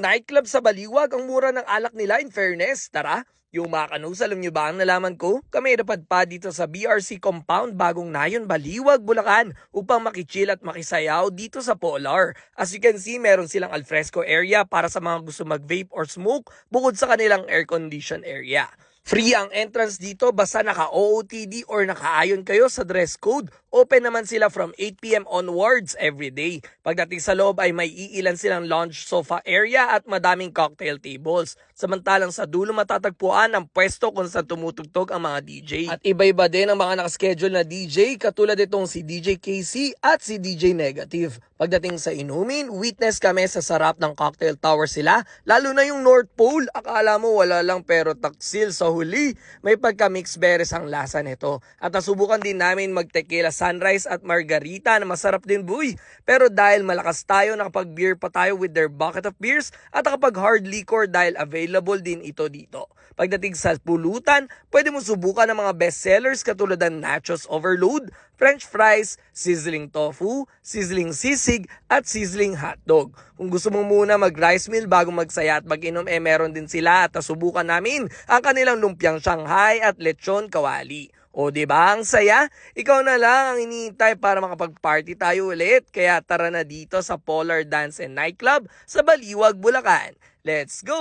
nightclub sa Baliwag ang mura ng alak nila in fairness. Tara, yung mga kanus, alam nyo ba ang nalaman ko? Kami dapat pa dito sa BRC Compound Bagong Nayon, Baliwag, Bulacan upang makichill at makisayaw dito sa Polar. As you can see, meron silang alfresco area para sa mga gusto mag-vape or smoke bukod sa kanilang air-condition area. Free ang entrance dito basta naka-OOTD or naka-ayon kayo sa dress code. Open naman sila from 8pm onwards every day. Pagdating sa loob ay may iilan silang lounge sofa area at madaming cocktail tables. Samantalang sa dulo matatagpuan ang pwesto kung saan tumutugtog ang mga DJ. At iba-iba din ang mga nakaschedule na DJ katulad itong si DJ KC at si DJ Negative. Pagdating sa inumin, witness kami sa sarap ng cocktail tower sila, lalo na yung North Pole. Akala mo wala lang pero taksil sa huli. May pagka-mix beres ang lasa nito. At nasubukan din namin mag-tequila sunrise at margarita na masarap din buy. Pero dahil malakas tayo, nakapag-beer pa tayo with their bucket of beers at nakapag hard liquor dahil available din ito dito. Pagdating sa pulutan, pwede mo subukan ng mga best sellers katulad ng Nachos Overload, French fries, sizzling tofu, sizzling sisig, at sizzling hotdog. Kung gusto mo muna mag-rice meal bago magsaya at mag-inom, eh meron din sila at nasubukan namin ang kanilang lumpiang Shanghai at lechon kawali. O ba ang saya? Ikaw na lang ang iniintay para makapag-party tayo ulit. Kaya tara na dito sa Polar Dance and Nightclub sa Baliwag, Bulacan. Let's go!